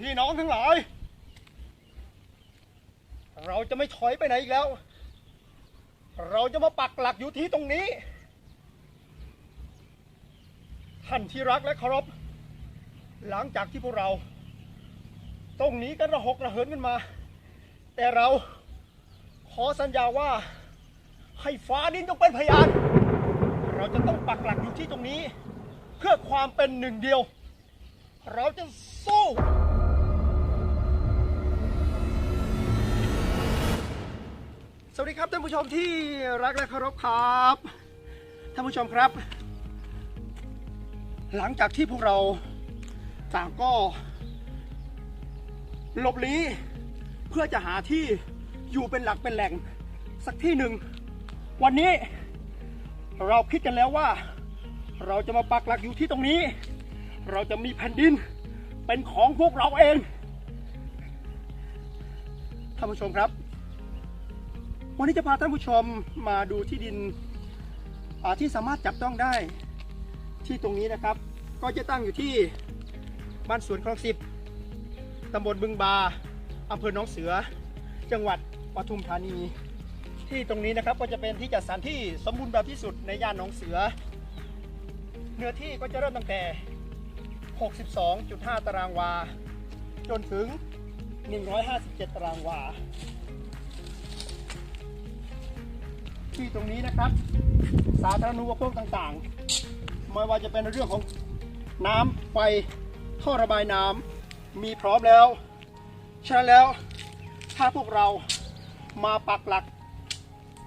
พี่น้องทั้งหลาย เราจะไม่ถอยไปไหนอีกแล้ว เราจะมาปักหลักอยู่ที่ตรงนี้ ท่านที่รักและเคารพ หลังจากที่พวกเราต้องนี้กันระหกระเหินกันมา แต่เราขอสัญญาว่า ให้ฟ้าดินต้องเป็นพยาน เราจะต้องปักหลักอยู่ที่ตรงนี้ เพื่อความเป็นหนึ่งเดียว เราจะสู้ วัสดีครับท่านผู้ชมที่รักและเคารพครับท่านผู้ชมครับ หลังจากที่พวกเราต่างก็หลบลี้เพื่อจะหาที่อยู่เป็นหลักเป็นแหล่งสักที่หนึ่ง วันนี้เราคิดกันแล้วว่า เราจะมาปักหลักอยู่ที่ตรงนี้ เราจะมีแผ่นดินเป็นของพวกเราเองท่านผู้ชมครับ วันนี้จะพาท่านผู้ชมมาดูที่ดินที่สามารถจับต้องได้ที่ตรงนี้นะครับ ก็จะตั้งอยู่ที่บ้านสวนคลองสิบตำบลบึงบาอำเภอหนองเสือ จังหวัดปทุมธานี ที่ตรงนี้นะครับก็จะเป็นที่จัดสรรที่สมบูรณ์แบบที่สุดในย่านหนองเสือ เนื้อที่ก็จะเริ่มตั้งแต่ 62.5 ตารางวา จนถึง 157 ตารางวา ที่ตรงนี้นะครับ สาธารณูปโภคต่างๆ ไม่ว่าจะเป็นเรื่องของน้ำไฟท่อระบายน้ำมีพร้อมแล้ว ฉะนั้นแล้วถ้าพวกเรามาปักหลัก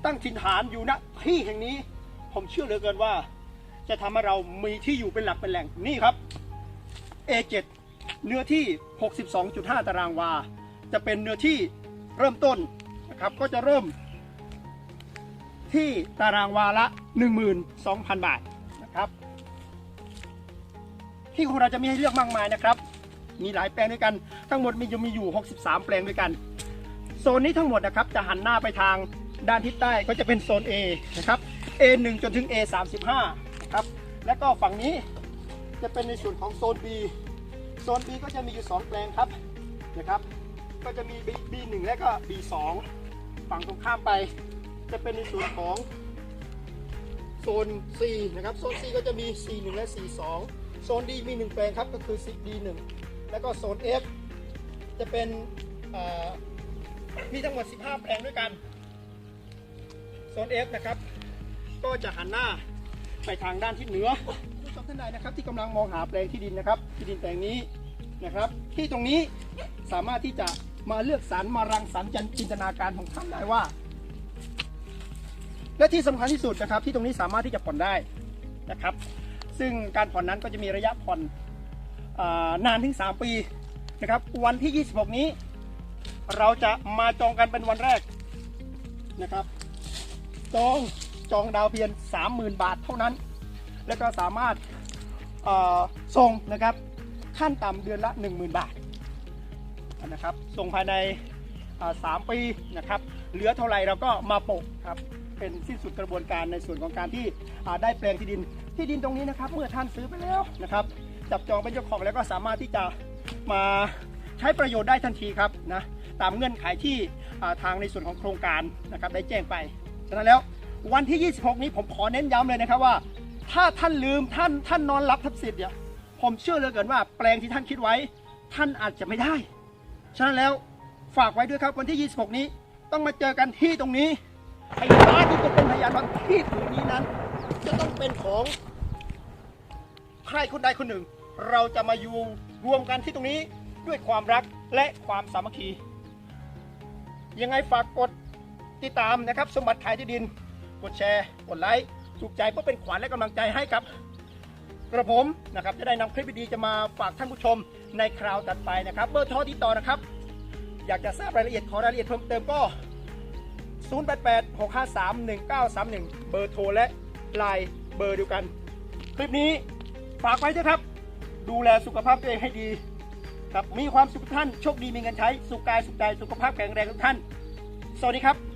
ตั้งถิ่นฐานอยู่ณที่แห่งนี้ ผมเชื่อเหลือเกินว่า จะทำให้เรามีที่อยู่เป็นหลักเป็นแหล่งนี่ครับ A7 เนื้อที่ 62.5 ตารางวา จะเป็นเนื้อที่เริ่มต้นนะครับ ก็จะเริ่ม ที่ตารางวาละ 12,000 บาทนะครับ ที่ของเราจะมีให้เลือกมากมายนะครับ มีหลายแปลงด้วยกัน ทั้งหมดมีจะมีอยู่ 63 แปลงด้วยกัน โซนนี้ทั้งหมดนะครับจะหันหน้าไปทางด้านทิศใต้ก็จะเป็นโซน A นะครับ A1 จนถึง A35 นะครับและก็ฝั่งนี้จะเป็นในส่วนของโซน B โซน B ก็จะมีอยู่ 2 แปลงครับนะครับ ก็จะมี B1 และก็ B2 ฝั่งตรงข้ามไป จะเป็นในส่วนของโซน C นะครับ โซน C ก็จะมี C1 และ C2 โซน D มี 1 แปลงครับ ก็คือ D1 แล้วก็โซน F จะเป็นมีทั้งหมด 15 แปลงด้วยกัน โซน F นะครับ ก็จะหันหน้าไปทางด้านทิศเหนือผู้ชมท่านใดนะครับ ที่กำลังมองหาแปลงที่ดินนะครับ ที่ดินแปลงนี้นะครับ ที่ตรงนี้สามารถที่จะมาเลือกสรรมารังสรรค์จินตนาการของท่านได้ว่า และที่สำคัญที่สุดนะครับที่ตรงนี้สามารถที่จะผ่อนได้นะครับ ซึ่งการผ่อนนั้นก็จะมีระยะผ่อนอนานถึง 3 ปีนะครับ วันที่ 26 นี้ เราจะมาจองกันเป็นวันแรกนะครับ จองจองดาวเพียง30,000 บาทเท่านั้น แล้วก็สามารถส่งนะครับขั้นต่ำเดือนละ 10,000 บาทนะครับส่งภายในอ่าสามปีนะครับ เหลือเท่าไหร่เราก็มาโปะครับ เป็นสิ้นสุดกระบวนการในส่วนของการที่ได้แปลงที่ดิน ที่ดินตรงนี้นะครับ เมื่อท่านซื้อไปแล้วนะครับ จับจองเป็นเจ้าของแล้วก็สามารถที่จะมาใช้ประโยชน์ได้ทันทีครับนะตามเงื่อนไขที่ทางในส่วนของโครงการนะครับได้แจ้งไปฉะนั้นแล้ววันที่ 26 นี้ผมขอเน้นย้ำเลยนะครับว่า ถ้าท่านลืมท่านท่านนอนรับทับสิทธิ์เนี่ยผมเชื่อเหลยเกินว่าแปลงที่ท่านคิดไว้ ท่านอาจจะไม่ได้ ฉะนั้นแล้วฝากไว้ด้วยครับวันที่ 26 นี้ต้องมาเจอกันที่ตรงนี้ ไอ้ฟ้าที่จะเป็นพยานว่าที่ผืนนี้นั้น จะต้องเป็นของใครคนใดคนหนึ่ง เราจะมาอยู่รวมกันที่ตรงนี้ด้วยความรักและความสามัคคี ยังไงฝากกดติดตามนะครับ สมบัติขายที่ดิน กดแชร์ กดไลค์ถูกใจเพื่อเป็นขวัญและกำลังใจให้กับกระผมนะครับจะได้นำคลิปดีๆจะมาฝากท่านผู้ชมในคราวตัดไปนะครับ เบอร์โทรติดต่อนะครับ อยากจะทราบรายละเอียดขอรายละเอียดเพิ่มเติมก็ 088 653 1931 เบอร์โทรและไลน์เบอร์เดียวกัน คลิปนี้ฝากไว้ด้วยครับ ดูแลสุขภาพตัวเองให้ดีครับมีความสุขท่าน โชคดีมีเงินใช้ สุขกายสุขใจสุขภาพแข็งแรงทุกท่าน สวัสดีครับ